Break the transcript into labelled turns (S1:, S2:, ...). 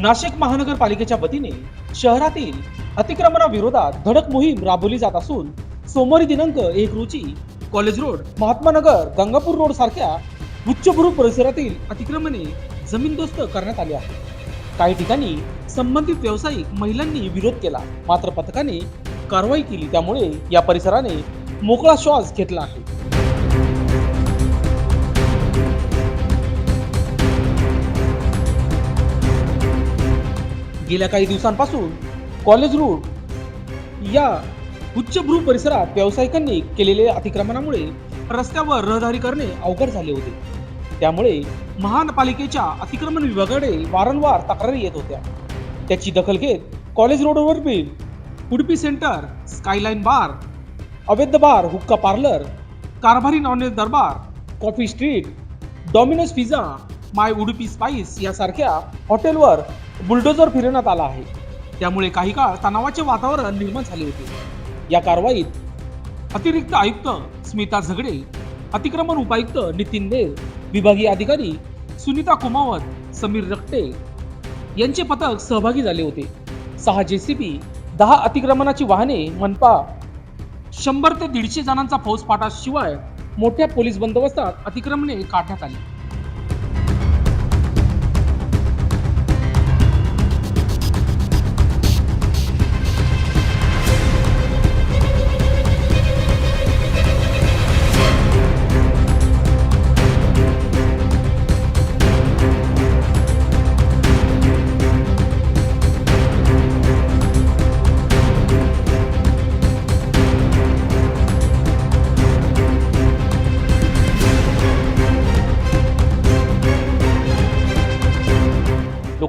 S1: नाशिक महानगरपालिकेच्या वतीने शहरातील अतिक्रमणाविरोधात धडक मोहीम राबवली जात असून सोमवारी दिनांक एक रोजी college road Mahatma Nagar Gangapur road सारख्या उच्चभ्रू परिसरातील अतिक्रमणे जमीनदोस्त करण्यात आली आहे काही ठिकाणी संबंधित व्यावसायिक महिलांनी विरोध केला. मात्र पथकाने कारवाई केली त्यामुळे या परिसराने मोकळा श्वास घेतला आहे. गेल्या काही दिवसांपासून कॉलेज रोड या उच्चभ्रू परिसरात व्यावसायिकांनी केलेल्या अतिक्रमणामुळे रस्त्यावर रहदारी करणे अवघड झाले होते. त्यामुळे महानपालिकेच्या अतिक्रमण विभागाकडे वारंवार तक्रारी येत होत्या. त्याची दखल घेत कॉलेज रोडवरील उडपी सेंटर स्कायलाईन बार अवैध बार हुक्का parlour Karbhari nonveg Darbar coffee street Domino's pizza my Udupi spice यासारख्या हॉटेलवर बुलडोजर फिरवण्यात आला आहे. त्यामुळे काही काळ तणावाचे वातावरण निर्माण झाले होते. या कारवाईत अतिरिक्त आयुक्त स्मिता झगडे अतिक्रमण उपायुक्त नितीन देव विभागीय अधिकारी सुनीता कुमावत समीर रक्टे यांचे पथक सहभागी झाले होते. सहा जेसीबी दहा अतिक्रमणाची वाहने मनपा शंभर ते दीडशे जणांचा फौजफाटा शिवाय मोठ्या पोलीस बंदोबस्तात अतिक्रमणे काढण्यात आली.